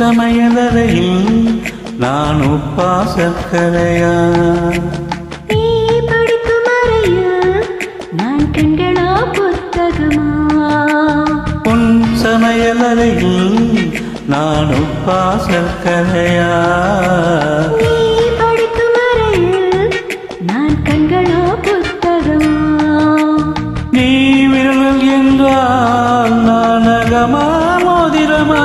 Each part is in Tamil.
சமையலறையில் நான் உப்பா சர்க்கரையா உன் சமையலறையில் நான் உப்பா சர்க்கரையா நீ விரல் என்றால் நான் அகமா மோதிரமா?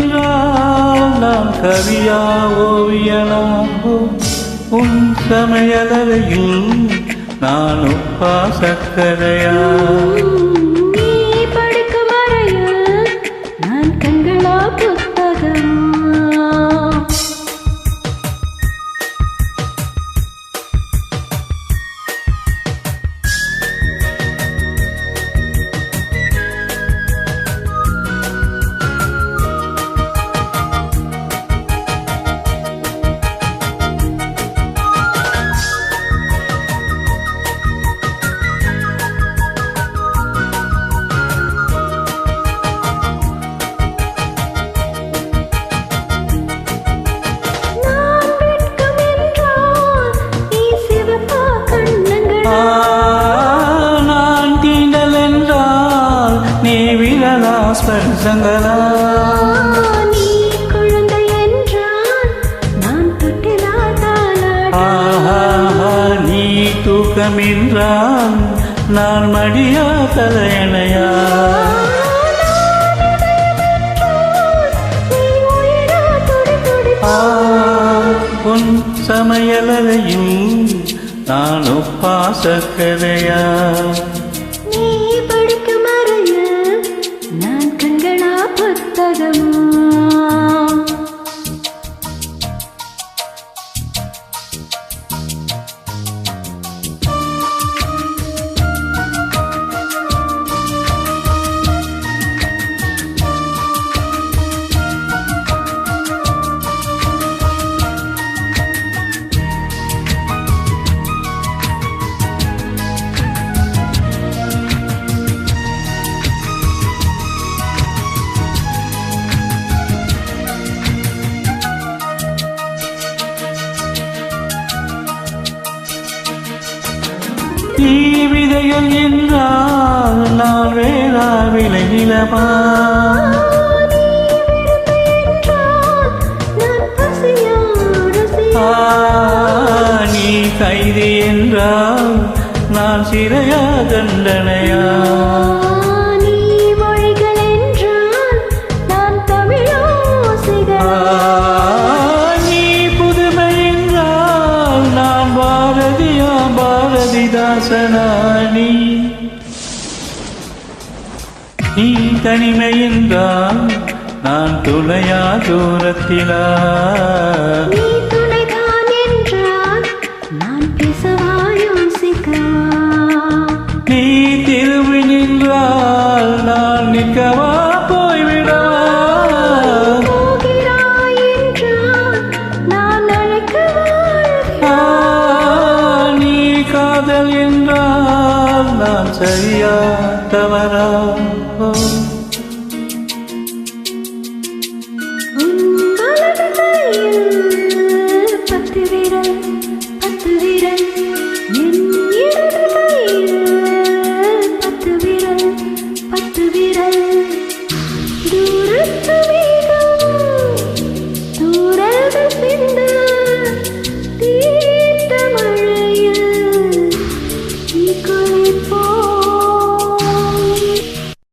என்றால் நாம் கவியா ஓவியனாகும் உன் சமையலறையில் நான் உப்பா சர்க்கரையா? தூக்கம் என்றால் நான் மடியா தலையணையா உன் சமையலறையில் நான் உப்பா தீவிதைகள் என்றால் நான் வேளா விளைநிலமா நான் நீ கைதி என்றால் நான் சிறையா தண்டனையா பாரதிதாசனா நீ நீ நான் துணையா தூரத்திலா. காதல் என்றால் நான் சரியா தவறா ஓ.